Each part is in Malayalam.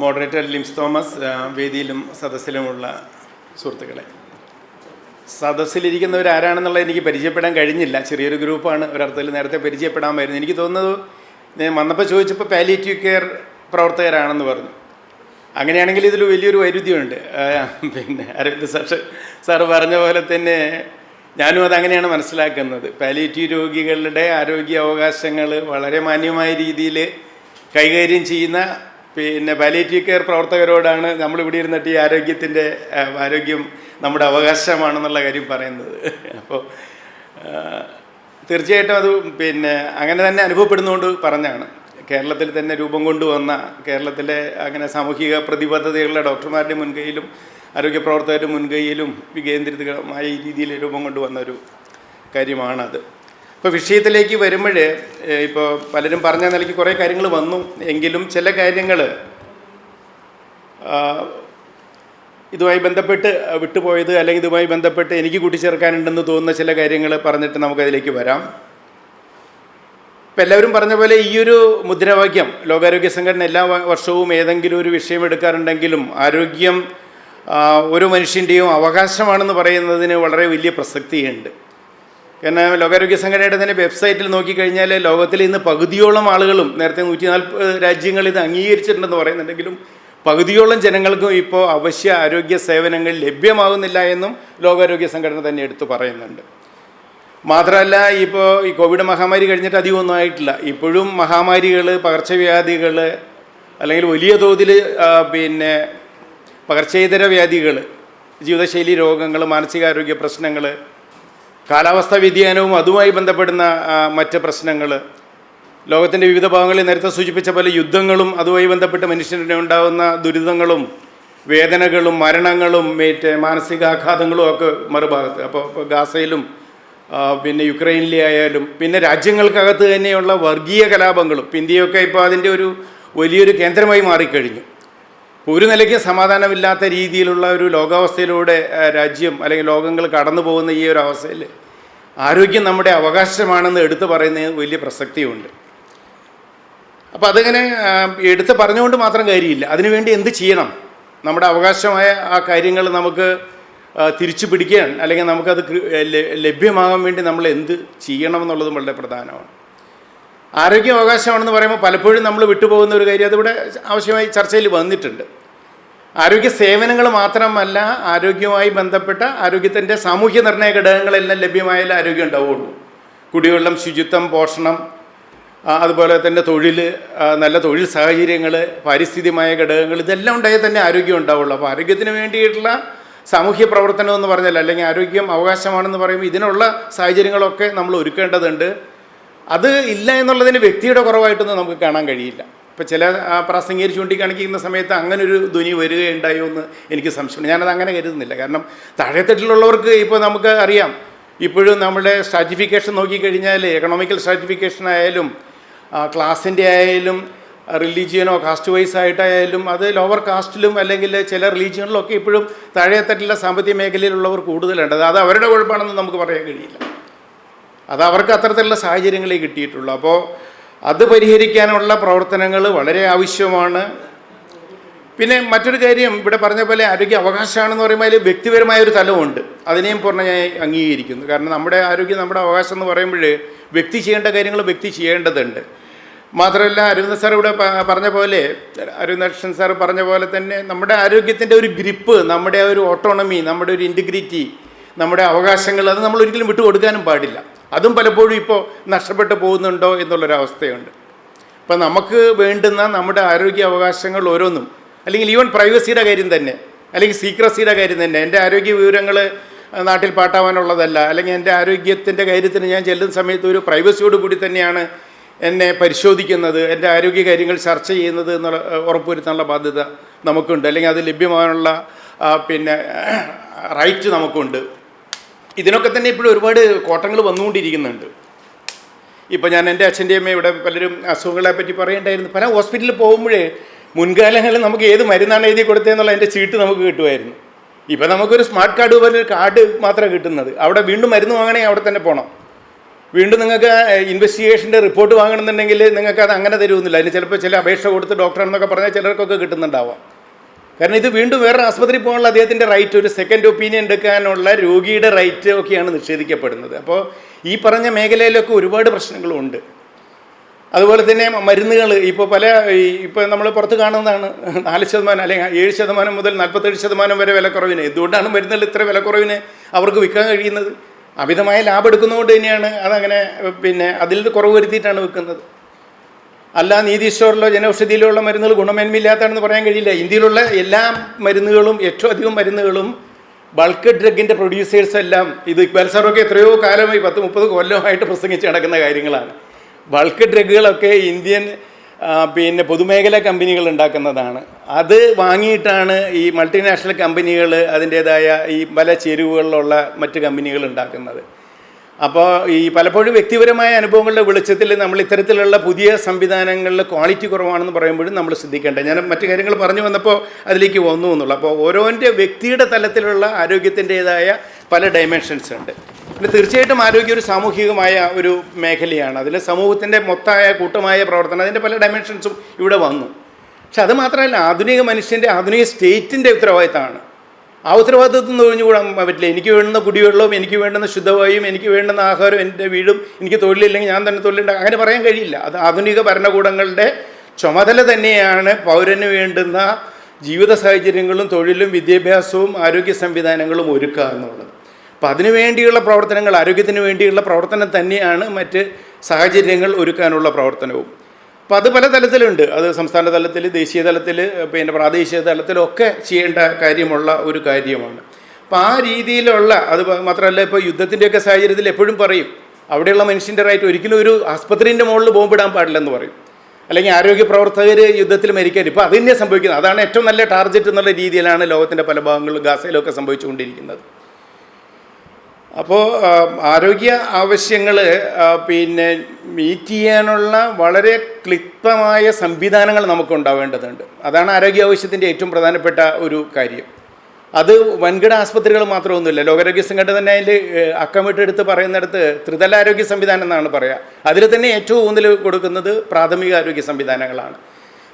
മോഡറേറ്റർ ലിംസ് തോമസ് വേദിയിലും സദസ്സിലുമുള്ള സുഹൃത്തുക്കളെ. സദസ്സിലിരിക്കുന്നവർ ആരാണെന്നുള്ളത് എനിക്ക് പരിചയപ്പെടാൻ കഴിഞ്ഞില്ല. ചെറിയൊരു ഗ്രൂപ്പാണ്. ഒരർത്ഥത്തിൽ നേരത്തെ പരിചയപ്പെടാമായിരുന്നു. എനിക്ക് തോന്നുന്നത് ഞാൻ വന്നപ്പോൾ ചോദിച്ചപ്പോൾ പാലിയേറ്റീവ് കെയർ പ്രവർത്തകരാണെന്ന് പറഞ്ഞു. അങ്ങനെയാണെങ്കിൽ ഇതിൽ വലിയൊരു വൈരുദ്ധ്യമുണ്ട് പിന്നെ അരവിന്ദ് സാർ സാറ് പറഞ്ഞ പോലെ തന്നെ ഞാനും അതങ്ങനെയാണ് മനസ്സിലാക്കുന്നത്. പാലിയേറ്റീവ് രോഗികളുടെ ആരോഗ്യ അവകാശങ്ങൾ വളരെ മാന്യമായ രീതിയിൽ കൈകാര്യം ചെയ്യുന്ന പിന്നെ പാലിയേറ്റീവ് കെയർ പ്രവർത്തകരോടാണ് നമ്മളിവിടെ ഇരുന്നിട്ട് ഈ ആരോഗ്യത്തിന്റെ ആരോഗ്യം നമ്മുടെ അവകാശമാണെന്നുള്ള കാര്യം പറയുന്നത്. അപ്പോൾ തീർച്ചയായിട്ടും അത് പിന്നെ അങ്ങനെ തന്നെ അനുഭവപ്പെടുന്നതുകൊണ്ട് പറഞ്ഞാണ്. കേരളത്തിൽ തന്നെ രൂപം കൊണ്ടുവന്ന കേരളത്തിലെ അങ്ങനെ സാമൂഹിക പ്രതിബദ്ധതയുള്ള ഡോക്ടർമാരുടെ മുൻകൈയിലും ആരോഗ്യ പ്രവർത്തകരുടെ മുൻകൈയിലും വികേന്ദ്രിതമായ രീതിയിൽ രൂപം കൊണ്ടുവന്ന ഒരു കാര്യമാണത്. ഇപ്പോൾ വിഷയത്തിലേക്ക് വരുമ്പോൾ ഇപ്പോൾ പലരും പറഞ്ഞ നിലയ്ക്ക് കുറേ കാര്യങ്ങൾ വന്നു. എങ്കിലും ചില കാര്യങ്ങൾ ഇതുമായി ബന്ധപ്പെട്ട് വിട്ടുപോയത് അല്ലെങ്കിൽ ഇതുമായി ബന്ധപ്പെട്ട് എനിക്ക് കൂട്ടിച്ചേർക്കാനുണ്ടെന്ന് തോന്നുന്ന ചില കാര്യങ്ങൾ പറഞ്ഞിട്ട് നമുക്കതിലേക്ക് വരാം. ഇപ്പം എല്ലാവരും പറഞ്ഞ പോലെ ഈ ഒരു മുദ്രാവാക്യം ലോകാരോഗ്യ സംഘടന എല്ലാ വർഷവും ഏതെങ്കിലും ഒരു വിഷയം എടുക്കാറുണ്ടെങ്കിലും ആരോഗ്യം ഒരു മനുഷ്യന്റെയും അവകാശമാണെന്ന് പറയുന്നതിന് വളരെ വലിയ പ്രസക്തിയുണ്ട്. കാരണം ലോകാരോഗ്യ സംഘടനയുടെ തന്നെ വെബ്സൈറ്റിൽ നോക്കിക്കഴിഞ്ഞാൽ ലോകത്തിൽ ഇന്ന് പകുതിയോളം ആളുകളും നേരത്തെ നൂറ്റി നാൽപ്പത് രാജ്യങ്ങൾ ഇത് അംഗീകരിച്ചിട്ടുണ്ടെന്ന് പറയുന്നുണ്ടെങ്കിലും പകുതിയോളം ജനങ്ങൾക്കും ഇപ്പോൾ അവശ്യ ആരോഗ്യ സേവനങ്ങൾ ലഭ്യമാകുന്നില്ല എന്നും ലോകാരോഗ്യ സംഘടന തന്നെ എടുത്തു പറയുന്നുണ്ട്. മാത്രമല്ല ഇപ്പോൾ ഈ കോവിഡ് മഹാമാരി കഴിഞ്ഞിട്ട് അധികമൊന്നും ആയിട്ടില്ല. ഇപ്പോഴും മഹാമാരികൾ പകർച്ചവ്യാധികൾ അല്ലെങ്കിൽ വലിയ തോതിൽ പിന്നെ പകർച്ചേതര വ്യാധികൾ ജീവിതശൈലി രോഗങ്ങൾ മാനസികാരോഗ്യ പ്രശ്നങ്ങൾ കാലാവസ്ഥാ വ്യതിയാനവും അതുമായി ബന്ധപ്പെടുന്ന മറ്റ് പ്രശ്നങ്ങൾ ലോകത്തിന്റെ വിവിധ ഭാഗങ്ങളിൽ നേരത്തെ സൂചിപ്പിച്ച പോലെ യുദ്ധങ്ങളും അതുമായി ബന്ധപ്പെട്ട് മനുഷ്യരുടെ ഉണ്ടാകുന്ന ദുരിതങ്ങളും വേദനകളും മരണങ്ങളും മറ്റേ മാനസികാഘാതങ്ങളും ഒക്കെ മറുഭാഗത്ത്. അപ്പോൾ ഗാസയിലും പിന്നെ യുക്രൈനിലെ ആയാലും പിന്നെ രാജ്യങ്ങൾക്കകത്ത് തന്നെയുള്ള വർഗീയ കലാപങ്ങളും ഇന്ത്യയൊക്കെ ഇപ്പോൾ അതിന്റെ ഒരു വലിയൊരു കേന്ദ്രമായി മാറിക്കഴിഞ്ഞു. ഒരു നിലയ്ക്ക് സമാധാനമില്ലാത്ത രീതിയിലുള്ള ഒരു ലോകാവസ്ഥയിലൂടെ രാജ്യം അല്ലെങ്കിൽ ലോകങ്ങൾ കടന്നു പോകുന്ന ഈ ഒരു അവസ്ഥയിൽ ആരോഗ്യം നമ്മുടെ അവകാശമാണെന്ന് എടുത്തു പറയുന്നതിന് വലിയ പ്രസക്തിയുണ്ട്. അപ്പോൾ അതങ്ങനെ എടുത്ത് പറഞ്ഞുകൊണ്ട് മാത്രം കാര്യമില്ല. അതിനുവേണ്ടി എന്ത് ചെയ്യണം? നമ്മുടെ അവകാശമായ ആ കാര്യങ്ങൾ നമുക്ക് തിരിച്ചു പിടിക്കാൻ അല്ലെങ്കിൽ നമുക്കത് ലഭ്യമാകാൻ വേണ്ടി നമ്മൾ എന്ത് ചെയ്യണം എന്നുള്ളതും വളരെ പ്രധാനമാണ്. ആരോഗ്യ അവകാശമാണെന്ന് പറയുമ്പോൾ പലപ്പോഴും നമ്മൾ വിട്ടുപോകുന്ന ഒരു കാര്യം അതിവിടെ ആവശ്യമായി ചർച്ചയിൽ വന്നിട്ടുണ്ട്. ആരോഗ്യ സേവനങ്ങൾ മാത്രമല്ല ആരോഗ്യവുമായി ബന്ധപ്പെട്ട ആരോഗ്യത്തിന്റെ സാമൂഹ്യ നിർണയ ഘടകങ്ങളെല്ലാം ലഭ്യമായാലേ ആരോഗ്യം ഉണ്ടാവുള്ളൂ കുടിവെള്ളം ശുചിത്വം പോഷണം അതുപോലെ തന്നെ തൊഴിൽ നല്ല തൊഴിൽ സാഹചര്യങ്ങൾ പാരിസ്ഥിതികമായ ഘടകങ്ങൾ ഇതെല്ലാം ഉണ്ടായാൽ തന്നെ ആരോഗ്യം ഉണ്ടാവുള്ളൂ. അപ്പോൾ ആരോഗ്യത്തിന് വേണ്ടിയിട്ടുള്ള സാമൂഹ്യ പ്രവർത്തനം എന്ന് പറഞ്ഞാൽ അല്ലെങ്കിൽ ആരോഗ്യം അവകാശമാണെന്ന് പറയുമ്പോൾ ഇതിനുള്ള സാഹചര്യങ്ങളൊക്കെ നമ്മൾ ഒരുക്കേണ്ടതുണ്ട്. അത് ഇല്ല എന്നുള്ളതിന് വ്യക്തിയുടെ കുറവായിട്ടൊന്നും നമുക്ക് കാണാൻ കഴിയില്ല. ഇപ്പോൾ ചില പ്രാസംഗികർ ചൂണ്ടിക്കാണിക്കുന്ന സമയത്ത് അങ്ങനെ ഒരു ധ്വനി വരികയുണ്ടായോ എന്ന് എനിക്ക് സംശയമുണ്ട്. ഞാനത് അങ്ങനെ കരുതുന്നില്ല. കാരണം താഴെത്തട്ടിലുള്ളവർക്ക് ഇപ്പോൾ നമുക്ക് അറിയാം. ഇപ്പോഴും നമ്മുടെ സ്ട്രാറ്റിഫിക്കേഷൻ നോക്കിക്കഴിഞ്ഞാൽ എക്കണോമിക്കൽ സർട്ടിഫിക്കേഷൻ ആയാലും ക്ലാസിന്റെ ആയാലും റിലീജിയനോ കാസ്റ്റ് വൈസ് ആയിട്ടായാലും അത് ലോവർ കാസ്റ്റിലും അല്ലെങ്കിൽ ചില റിലീജിയനിലൊക്കെ ഇപ്പോഴും താഴെത്തട്ടിലെ സാമ്പത്തിക മേഖലയിലുള്ളവർ കൂടുതലുണ്ട്. അത് അവരുടെ കുഴപ്പമാണെന്ന് നമുക്ക് പറയാൻ കഴിയില്ല. അത് അവർക്ക് അത്തരത്തിലുള്ള സാഹചര്യങ്ങളെ കിട്ടിയിട്ടുള്ളൂ. അപ്പോൾ അത് പരിഹരിക്കാനുള്ള പ്രവർത്തനങ്ങൾ വളരെ ആവശ്യമാണ്. പിന്നെ മറ്റൊരു കാര്യം ഇവിടെ പറഞ്ഞ പോലെ ആരോഗ്യ അവകാശമാണെന്ന് പറയുമ്പോൾ അതിൽ വ്യക്തിപരമായ ഒരു തലമുണ്ട് അതിനെയും പൂർണമായി അംഗീകരിക്കുന്നു. കാരണം നമ്മുടെ ആരോഗ്യം നമ്മുടെ അവകാശം എന്ന് പറയുമ്പോൾ വ്യക്തി ചെയ്യേണ്ട കാര്യങ്ങൾ വ്യക്തി ചെയ്യേണ്ടതുണ്ട്. മാത്രമല്ല അരവിന്ദ് സാർ ഇവിടെ പറഞ്ഞ പോലെ അരവിന്ദൻ സാർ പറഞ്ഞ പോലെ തന്നെ നമ്മുടെ ആരോഗ്യത്തിന്റെ ഒരു ഗ്രിപ്പ് നമ്മുടെ ഒരു ഓട്ടോണമി നമ്മുടെ ഒരു ഇന്റിഗ്രിറ്റി നമ്മുടെ അവകാശങ്ങൾ അത് നമ്മൾ ഒരിക്കലും വിട്ടുകൊടുക്കാനും പാടില്ല. അതും പലപ്പോഴും ഇപ്പോൾ നഷ്ടപ്പെട്ടു പോകുന്നുണ്ടോ എന്നുള്ളൊരവസ്ഥയുണ്ട്. അപ്പം നമുക്ക് വേണ്ടുന്ന നമ്മുടെ ആരോഗ്യ അവകാശങ്ങൾ ഓരോന്നും അല്ലെങ്കിൽ ഈവൻ പ്രൈവസിയുടെ കാര്യം തന്നെ അല്ലെങ്കിൽ സീക്രസിയുടെ കാര്യം തന്നെ എന്റെ ആരോഗ്യ വിവരങ്ങൾ നാട്ടിൽ പാട്ടാവാനുള്ളതല്ല അല്ലെങ്കിൽ എന്റെ ആരോഗ്യത്തിന്റെ കാര്യത്തിന് ഞാൻ ചെല്ലുന്ന സമയത്ത് ഒരു പ്രൈവസിയോട് കൂടി തന്നെയാണ് എന്നെ പരിശോധിക്കുന്നത് എന്റെ ആരോഗ്യ കാര്യങ്ങൾ ചർച്ച ചെയ്യുന്നത് എന്നുള്ള ഉറപ്പുവരുത്താനുള്ള ബാധ്യത നമുക്കുണ്ട് അല്ലെങ്കിൽ അത് ലഭ്യമാകാനുള്ള പിന്നെ റൈറ്റ് നമുക്കുണ്ട്. ഇതിനൊക്കെ തന്നെ ഇപ്പോഴും ഒരുപാട് കോട്ടങ്ങൾ വന്നുകൊണ്ടിരിക്കുന്നുണ്ട്. ഇപ്പോൾ ഞാൻ എന്റെ അച്ഛന്റെ അമ്മ ഇവിടെ പലരും അസുഖങ്ങളെ പറ്റി പറയണ്ടായിരുന്നു. പല ഹോസ്പിറ്റലിൽ പോകുമ്പോഴേ മുൻകാലങ്ങളിൽ നമുക്ക് ഏത് മരുന്നാണ് എഴുതി കൊടുത്തതെന്നുള്ള അതിന്റെ ചീട്ട് നമുക്ക് കിട്ടുമായിരുന്നു. ഇപ്പം നമുക്കൊരു സ്മാർട്ട് കാർഡ് പോലെ കാർഡ് മാത്രമേ കിട്ടുന്നത്. അവിടെ വീണ്ടും മരുന്ന് വാങ്ങണമെങ്കിൽ അവിടെ തന്നെ പോകണം വീണ്ടും നിങ്ങൾക്ക് ഇൻവെസ്റ്റിഗേഷന്റെ റിപ്പോർട്ട് വാങ്ങണമെന്നുണ്ടെങ്കിൽ നിങ്ങൾക്ക് അത് അങ്ങനെ തരുമെന്നില്ല അതിന് ചിലപ്പോൾ ചില അപേക്ഷ കൊടുത്ത് ഡോക്ടറാണെന്നൊക്കെ പറഞ്ഞാൽ ചിലർക്കൊക്കെ കിട്ടുന്നുണ്ടാവാം. കാരണം ഇത് വീണ്ടും വേറെ ആസ്പത്രി പോകാനുള്ള അദ്ദേഹത്തിന്റെ റൈറ്റ് ഒരു സെക്കൻഡ് ഒപ്പീനിയൻ എടുക്കാനുള്ള രോഗിയുടെ റൈറ്റ് ഒക്കെയാണ് നിഷേധിക്കപ്പെടുന്നത്. അപ്പോൾ ഈ പറഞ്ഞ മേഖലയിലൊക്കെ ഒരുപാട് പ്രശ്നങ്ങളുണ്ട്. അതുപോലെ തന്നെ മരുന്നുകൾ ഇപ്പോൾ പല ഇപ്പോൾ നമ്മൾ പുറത്ത് കാണുന്നതാണ് നാല് ശതമാനം അല്ലെങ്കിൽ ഏഴ് ശതമാനം മുതൽ നാൽപ്പത്തേഴ് ശതമാനം വരെ വിലക്കുറവിന്. എന്തുകൊണ്ടാണ് മരുന്നുകൾ ഇത്ര വിലക്കുറവിന് അവർക്ക് വിൽക്കാൻ കഴിയുന്നത്? അമിതമായ ലാഭം എടുക്കുന്നതുകൊണ്ട് തന്നെയാണ് അതങ്ങനെ പിന്നെ അതിൽ കുറവ് വരുത്തിയിട്ടാണ് വിൽക്കുന്നത്. അല്ല നീതി സ്റ്റോറിലോ ജനൌഷധിയിലോ ഉള്ള മരുന്നുകൾ ഗുണമേന്മയില്ലാത്തതാണെന്ന് പറയാൻ കഴിയില്ല. ഇന്ത്യയിലുള്ള എല്ലാ മരുന്നുകളും ഏറ്റവും അധികം മരുന്നുകളും ബൾക്ക് ഡ്രഗിന്റെ പ്രൊഡ്യൂസേഴ്സ് എല്ലാം ഇത് ഇക്ബാൽ സാറൊക്കെ എത്രയോ കാലമായി പത്ത് മുപ്പത് കൊല്ലമായിട്ട് പ്രസംഗിച്ച് നടക്കുന്ന കാര്യങ്ങളാണ്. ബൾക്ക് ഡ്രഗുകളൊക്കെ ഇന്ത്യൻ പിന്നെ പൊതുമേഖലാ കമ്പനികൾ ഉണ്ടാക്കുന്നതാണ്. അത് വാങ്ങിയിട്ടാണ് ഈ മൾട്ടിനാഷണൽ കമ്പനികൾ അതിന്റേതായ ഈ പല ചേരുവകളിലുള്ള മറ്റ് കമ്പനികൾ ഉണ്ടാക്കുന്നത്. അപ്പോൾ ഈ പലപ്പോഴും വ്യക്തിപരമായ അനുഭവങ്ങളുടെ വെളിച്ചത്തിൽ നമ്മൾ ഇത്തരത്തിലുള്ള പുതിയ സംവിധാനങ്ങളിൽ ക്വാളിറ്റി കുറവാണെന്ന് പറയുമ്പോഴും നമ്മൾ ശ്രദ്ധിക്കേണ്ടത് ഞാൻ മറ്റു കാര്യങ്ങൾ പറഞ്ഞു വന്നപ്പോൾ അതിലേക്ക് വന്നു എന്നുള്ളൂ. അപ്പോൾ ഓരോന്റെ വ്യക്തിയുടെ തലത്തിലുള്ള ആരോഗ്യത്തിന്റേതായ പല ഡയമെൻഷൻസ് ഉണ്ട്. പിന്നെ തീർച്ചയായിട്ടും ആരോഗ്യം ഒരു സാമൂഹികമായ ഒരു മേഖലയാണ്. അതിൽ സമൂഹത്തിന്റെ മൊത്തമായ കൂട്ടമായ പ്രവർത്തനം അതിന്റെ പല ഡയമെൻഷൻസും ഇവിടെ വന്നു. പക്ഷെ അത് മാത്രമല്ല ആധുനിക മനുഷ്യന്റെ ആധുനിക സ്റ്റേറ്റിന്റെ ഉത്തരവാദിത്തമാണ്. ആ ഉത്തരവാദിത്വത്തിൽ നിന്ന് ഒഴിഞ്ഞുകൂടാൻ പറ്റില്ല. എനിക്ക് വേണ്ടുന്ന കുടിവെള്ളവും എനിക്ക് വേണ്ടുന്ന ശുദ്ധവായും എനിക്ക് വേണ്ടുന്ന ആഹാരവും എന്റെ വീടും എനിക്ക് തൊഴിലില്ലെങ്കിൽ ഞാൻ തന്നെ തൊഴിലുണ്ടാകും അങ്ങനെ പറയാൻ കഴിയില്ല. അത് ആധുനിക ഭരണകൂടങ്ങളുടെ ചുമതല തന്നെയാണ് പൗരന് വേണ്ടുന്ന ജീവിത സാഹചര്യങ്ങളും തൊഴിലും വിദ്യാഭ്യാസവും ആരോഗ്യ സംവിധാനങ്ങളും ഒരുക്കുക എന്നുള്ളത്. അപ്പം അതിനു വേണ്ടിയുള്ള പ്രവർത്തനങ്ങൾ ആരോഗ്യത്തിന് വേണ്ടിയുള്ള പ്രവർത്തനം തന്നെയാണ് മറ്റ് സാഹചര്യങ്ങൾ ഒരുക്കാനുള്ള പ്രവർത്തനവും. അപ്പം അത് പല തലത്തിലുണ്ട്. അത് സംസ്ഥാന തലത്തിൽ ദേശീയ തലത്തിൽ പിന്നെ പ്രാദേശിക തലത്തിലൊക്കെ ചെയ്യേണ്ട കാര്യമുള്ള ഒരു കാര്യമാണ്. അപ്പം ആ രീതിയിലുള്ള അത് മാത്രമല്ല ഇപ്പോൾ യുദ്ധത്തിന്റെയൊക്കെ സാഹചര്യത്തിൽ എപ്പോഴും പറയും അവിടെയുള്ള മനുഷ്യന്റെ റൈറ്റ് ഒരിക്കലും ഒരു ആസ്പത്രിന്റെ മുകളിൽ ബോംബിടാൻ പാടില്ലെന്ന് പറയും. അല്ലെങ്കിൽ ആരോഗ്യ പ്രവർത്തകർ യുദ്ധത്തിൽ മരിക്കാൻ ഇപ്പോൾ അത് തന്നെ സംഭവിക്കുന്നത്. അതാണ് ഏറ്റവും നല്ല ടാർഗറ്റ് എന്നുള്ള രീതിയിലാണ് ലോകത്തിന്റെ പല ഭാഗങ്ങളിലും ഗാസയിലൊക്കെ സംഭവിച്ചുകൊണ്ടിരിക്കുന്നത്. അപ്പോൾ ആരോഗ്യ ആവശ്യങ്ങൾ പിന്നെ മീറ്റ് ചെയ്യാനുള്ള വളരെ ക്ലിപ്തമായ സംവിധാനങ്ങൾ നമുക്ക് ഉണ്ടാവേണ്ടതുണ്ട്. അതാണ് ആരോഗ്യ ആവശ്യത്തിന്റെ ഏറ്റവും പ്രധാനപ്പെട്ട ഒരു കാര്യം. അത് വൻകിട ആസ്പത്രികൾ മാത്രമൊന്നുമില്ല. ലോകാരോഗ്യ സംഘടന തന്നെ അതിൽ അക്കമിട്ടെടുത്ത് പറയുന്നിടത്ത് ത്രിതല ആരോഗ്യ സംവിധാനം എന്നാണ് പറയുക അതിൽ തന്നെ ഏറ്റവും ഊന്നൽ കൊടുക്കുന്നത് പ്രാഥമിക ആരോഗ്യ സംവിധാനങ്ങളാണ്.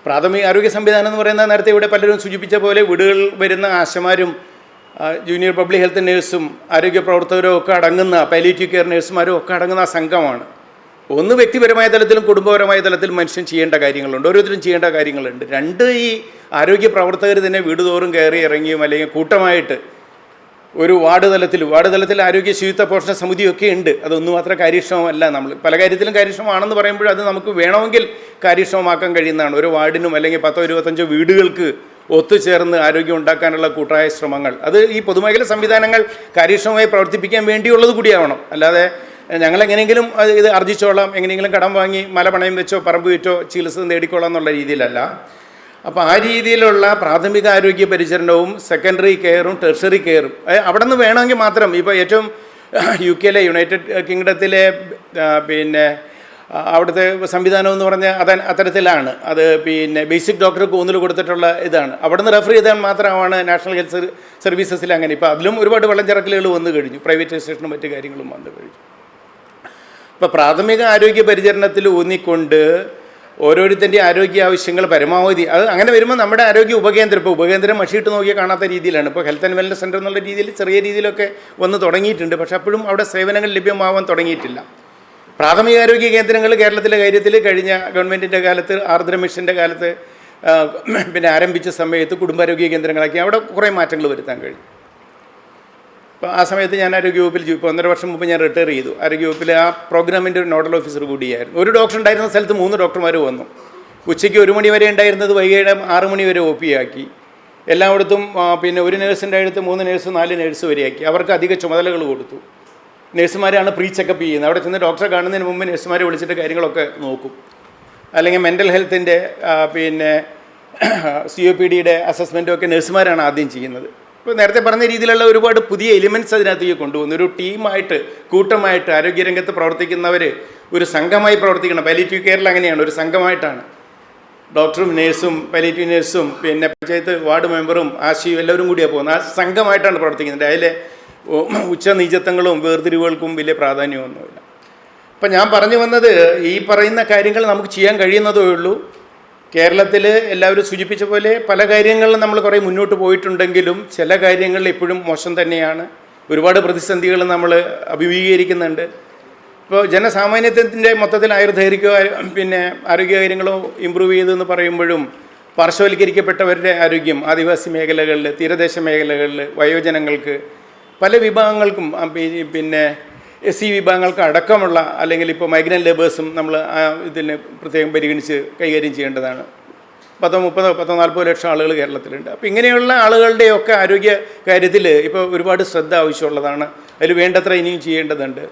പ്രാഥമിക ആരോഗ്യ സംവിധാനം എന്ന് പറയുന്നത് നേരത്തെ ഇവിടെ പലരും സൂചിപ്പിച്ച പോലെ വീടുകളിൽ വരുന്ന ആശമാരും ജൂനിയർ പബ്ലിക് ഹെൽത്ത് നേഴ്സും ആരോഗ്യ പ്രവർത്തകരും ഒക്കെ അടങ്ങുന്ന പാലിയേറ്റീവ് കെയർ നേഴ്സുമാരും ഒക്കെ അടങ്ങുന്ന സംഘമാണ്. ഒന്ന് വ്യക്തിപരമായ തലത്തിലും കുടുംബപരമായ തലത്തിലും മനുഷ്യൻ ചെയ്യേണ്ട കാര്യങ്ങളുണ്ട്. ഓരോരുത്തരും ചെയ്യേണ്ട കാര്യങ്ങളുണ്ട്. രണ്ട് ഈ ആരോഗ്യ പ്രവർത്തകർ തന്നെ വീടുതോറും കയറി ഇറങ്ങിയും അല്ലെങ്കിൽ കൂട്ടമായിട്ട് ഒരു വാർഡ് തലത്തിൽ വാർഡ് തലത്തിൽ ആരോഗ്യ ശുചിത്വ പോഷണ സമിതിയൊക്കെ ഉണ്ട്. അതൊന്നും മാത്രം കാര്യക്ഷമമല്ല നമ്മൾ. പല കാര്യത്തിലും കാര്യക്ഷമമാണെന്ന് പറയുമ്പോൾ അത് നമുക്ക് വേണമെങ്കിൽ കാര്യക്ഷമമാക്കാൻ കഴിയുന്നതാണ്. ഒരു വാർഡിനും അല്ലെങ്കിൽ പത്തോ ഇരുപത്തഞ്ചോ വീടുകൾക്ക് ഒത്തുചേർന്ന് ആരോഗ്യം ഉണ്ടാക്കാനുള്ള കൂട്ടായ ശ്രമങ്ങൾ. അത് ഈ പൊതുമേഖല സംവിധാനങ്ങൾ കാര്യക്ഷമമായി പ്രവർത്തിപ്പിക്കാൻ വേണ്ടിയുള്ളത് കൂടിയാവണം. അല്ലാതെ ഞങ്ങൾ എങ്ങനെയെങ്കിലും ഇത് ആർജിച്ചോളാം എങ്ങനെയെങ്കിലും കടം വാങ്ങി മല പണയം വെച്ചോ പറമ്പ് വിറ്റോ ചികിത്സ നേടിക്കോളാം എന്നുള്ള രീതിയിലല്ല. അപ്പോൾ ആ രീതിയിലുള്ള പ്രാഥമിക ആരോഗ്യ പരിചരണവും സെക്കൻഡറി കെയറും ടെർഷറി കെയറും അവിടെ നിന്ന് വേണമെങ്കിൽ മാത്രം. ഇപ്പോൾ ഏറ്റവും യു കെയിലെ യുണൈറ്റഡ് കിങ്ഡത്തിലെ പിന്നെ അവിടുത്തെ സംവിധാനം എന്ന് പറഞ്ഞാൽ അത് അത്തരത്തിലാണ്. അത് പിന്നെ ബേസിക് ഡോക്ടർക്ക് ഊന്നൽ കൊടുത്തിട്ടുള്ള ഇതാണ്. അവിടെ നിന്ന് റെഫർ ചെയ്താൽ മാത്രമാണ് നാഷണൽ ഹെൽത്ത് സർവീസസിൽ അങ്ങനെ. ഇപ്പോൾ അതിലും ഒരുപാട് വെള്ളച്ചിറക്കലുകൾ വന്നു കഴിഞ്ഞു. പ്രൈവറ്റൈസേഷനും മറ്റു കാര്യങ്ങളും വന്നു കഴിഞ്ഞു. ഇപ്പോൾ പ്രാഥമിക ആരോഗ്യ പരിചരണത്തിൽ ഊന്നിക്കൊണ്ട് ഓരോരുത്തന്റെ ആരോഗ്യ ആവശ്യങ്ങൾ പരമാവധി അത് അങ്ങനെ വരുമ്പോൾ നമ്മുടെ ആരോഗ്യ ഉപകേന്ദ്രം ഇപ്പോൾ ഉപകേന്ദ്രം മഷിയിട്ട് നോക്കിയാൽ കാണാത്ത രീതിയിലാണ്. ഇപ്പോൾ ഹെൽത്ത് ആൻഡ് വെൽനസ് സെന്റർ എന്നുള്ള രീതിയിൽ ചെറിയ രീതിയിലൊക്കെ വന്ന് തുടങ്ങിയിട്ടുണ്ട്. പക്ഷേ അപ്പോഴും അവിടെ സേവനങ്ങൾ ലഭ്യമാവാൻ തുടങ്ങിയിട്ടില്ല. പ്രാഥമിക ആരോഗ്യ കേന്ദ്രങ്ങൾ കേരളത്തിലെ കാര്യത്തിൽ കഴിഞ്ഞ ഗവൺമെന്റിന്റെ കാലത്ത് ആർദ്ര മിഷന്റെ കാലത്ത് പിന്നെ ആരംഭിച്ച സമയത്ത് കുടുംബാരോഗ്യ കേന്ദ്രങ്ങളാക്കി അവിടെ കുറേ മാറ്റങ്ങൾ വരുത്താൻ കഴിഞ്ഞു. അപ്പോൾ ആ സമയത്ത് ഞാൻ ആരോഗ്യവകുപ്പിൽ ഇപ്പോൾ ഒന്നര വർഷം മുമ്പ് ഞാൻ റിട്ടയർ ചെയ്തു. ആരോഗ്യവകുപ്പിൽ ആ പ്രോഗ്രാമിന്റെ ഒരു നോഡൽ ഓഫീസർ കൂടിയായിരുന്നു. ഒരു ഡോക്ടർ ഉണ്ടായിരുന്ന സ്ഥലത്ത് മൂന്ന് ഡോക്ടർമാർ വന്നു. ഉച്ചയ്ക്ക് ഒരു മണി വരെ ഉണ്ടായിരുന്നത് വൈകിട്ട് ആറ് മണി വരെ ഒ പി ആക്കി. എല്ലായിടത്തും പിന്നെ ഒരു നേഴ്സിന്റെ അടുത്ത് മൂന്ന് നേഴ്സ് നാല് നേഴ്സ് വരെയാക്കി. അവർക്ക് അധിക ചുമതലകൾ കൊടുത്തു. നേഴ്സുമാരാണ് പ്രീ ചെക്കപ്പ് ചെയ്യുന്നത്. അവിടെ ചെന്ന് ഡോക്ടറെ കാണുന്നതിന് മുമ്പ് നേഴ്സുമാരെ വിളിച്ചിട്ട് കാര്യങ്ങളൊക്കെ നോക്കും. അല്ലെങ്കിൽ മെന്റൽ ഹെൽത്തിന്റെ പിന്നെ സി ഒ പി ഡിയുടെ അസസ്മെന്റും ഒക്കെ നഴ്സുമാരാണ് ആദ്യം ചെയ്യുന്നത്. ഇപ്പോൾ നേരത്തെ പറഞ്ഞ രീതിയിലുള്ള ഒരുപാട് പുതിയ എലിമെന്റ്സ് അതിനകത്തേക്ക് കൊണ്ടുവന്നു. ഒരു ടീമായിട്ട് കൂട്ടമായിട്ട് ആരോഗ്യരംഗത്ത് പ്രവർത്തിക്കുന്നവർ ഒരു സംഘമായി പ്രവർത്തിക്കണം. പാലിറ്റീവ് കെയറിൽ അങ്ങനെയാണ്. ഒരു സംഘമായിട്ടാണ്. ഡോക്ടറും നേഴ്സും പാലിറ്റീവ് നേഴ്സും പിന്നെ പഞ്ചായത്ത് വാർഡ് മെമ്പറും ആശയും എല്ലാവരും കൂടിയാണ് പോകുന്നത്. ആ സംഘമായിട്ടാണ് പ്രവർത്തിക്കുന്നത്. അതിലെ ഉച്ച നീചത്വങ്ങളും വേർതിരിവുകൾക്കും വലിയ പ്രാധാന്യമൊന്നുമില്ല. അപ്പം ഞാൻ പറഞ്ഞു വന്നത് ഈ പറയുന്ന കാര്യങ്ങൾ നമുക്ക് ചെയ്യാൻ കഴിയുന്നതേ ഉള്ളൂ. കേരളത്തിൽ എല്ലാവരും സൂചിപ്പിച്ച പോലെ പല കാര്യങ്ങളിലും നമ്മൾ കുറേ മുന്നോട്ട് പോയിട്ടുണ്ടെങ്കിലും ചില കാര്യങ്ങളിൽ ഇപ്പോഴും മോശം തന്നെയാണ്. ഒരുപാട് പ്രതിസന്ധികൾ നമ്മൾ അഭിമുഖീകരിക്കുന്നുണ്ട്. ഇപ്പോൾ ജനസാമാന്യത്തിന്റെ മൊത്തത്തിൽ ആയുർദൈർഘ്യോ പിന്നെ ആരോഗ്യകാര്യങ്ങളോ ഇമ്പ്രൂവ് ചെയ്തെന്ന് പറയുമ്പോഴും പാർശ്വവൽക്കരിക്കപ്പെട്ടവരുടെ ആരോഗ്യം ആദിവാസി മേഖലകളിൽ തീരദേശ മേഖലകളിൽ വയോജനങ്ങൾക്ക് പല വിഭാഗങ്ങൾക്കും പിന്നെ എസ് സി വിഭാഗങ്ങൾക്ക് അടക്കമുള്ള അല്ലെങ്കിൽ ഇപ്പോൾ മൈഗ്രന്റ് ലേബേഴ്സും നമ്മൾ ഇതിന് പ്രത്യേകം പരിഗണിച്ച് കൈകാര്യം ചെയ്യേണ്ടതാണ്. പത്തോ മുപ്പതോ പത്തോ നാൽപ്പതോ ലക്ഷം ആളുകൾ കേരളത്തിലുണ്ട്. അപ്പോൾ ഇങ്ങനെയുള്ള ആളുകളുടെയൊക്കെ ആരോഗ്യ കാര്യത്തിൽ ഇപ്പോൾ ഒരുപാട് ശ്രദ്ധ ആവശ്യമുള്ളതാണ്. അതിൽ വേണ്ടത്ര ഇനിയും ചെയ്യേണ്ടതുണ്ട്.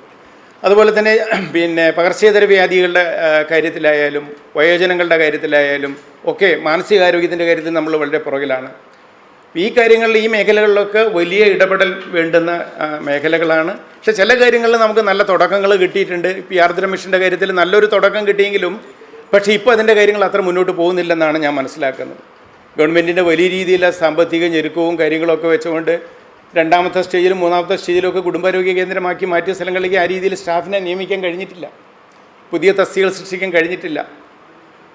അതുപോലെ തന്നെ പിന്നെ പകർച്ചേതര വ്യാധികളുടെ കാര്യത്തിലായാലും വയോജനങ്ങളുടെ കാര്യത്തിലായാലും ഒക്കെ മാനസികാരോഗ്യത്തിന്റെ കാര്യത്തിൽ നമ്മൾ വളരെ പുറകിലാണ്. ഈ കാര്യങ്ങളിൽ ഈ മേഖലകളിലൊക്കെ വലിയ ഇടപെടൽ വേണ്ടുന്ന മേഖലകളാണ്. പക്ഷെ ചില കാര്യങ്ങളിൽ നമുക്ക് നല്ല തുടക്കങ്ങൾ കിട്ടിയിട്ടുണ്ട്. ഈ ആർദ്ര മിഷന്റെ കാര്യത്തിൽ നല്ലൊരു തുടക്കം കിട്ടിയെങ്കിലും പക്ഷേ ഇപ്പോൾ അതിന്റെ കാര്യങ്ങൾ അത്ര മുന്നോട്ട് പോകുന്നില്ലെന്നാണ് ഞാൻ മനസ്സിലാക്കുന്നത്. ഗവൺമെന്റിന്റെ വലിയ രീതിയിലുള്ള സാമ്പത്തിക ഞെരുക്കവും കാര്യങ്ങളൊക്കെ വെച്ചുകൊണ്ട് രണ്ടാമത്തെ സ്റ്റേജിലും മൂന്നാമത്തെ സ്റ്റേജിലും ഒക്കെ കുടുംബാരോഗ്യ കേന്ദ്രമാക്കി മാറ്റിയ സ്ഥലങ്ങളിലേക്ക് ആ രീതിയിൽ സ്റ്റാഫിനെ നിയമിക്കാൻ കഴിഞ്ഞിട്ടില്ല. പുതിയ തസ്തികൾ സൃഷ്ടിക്കാൻ കഴിഞ്ഞിട്ടില്ല.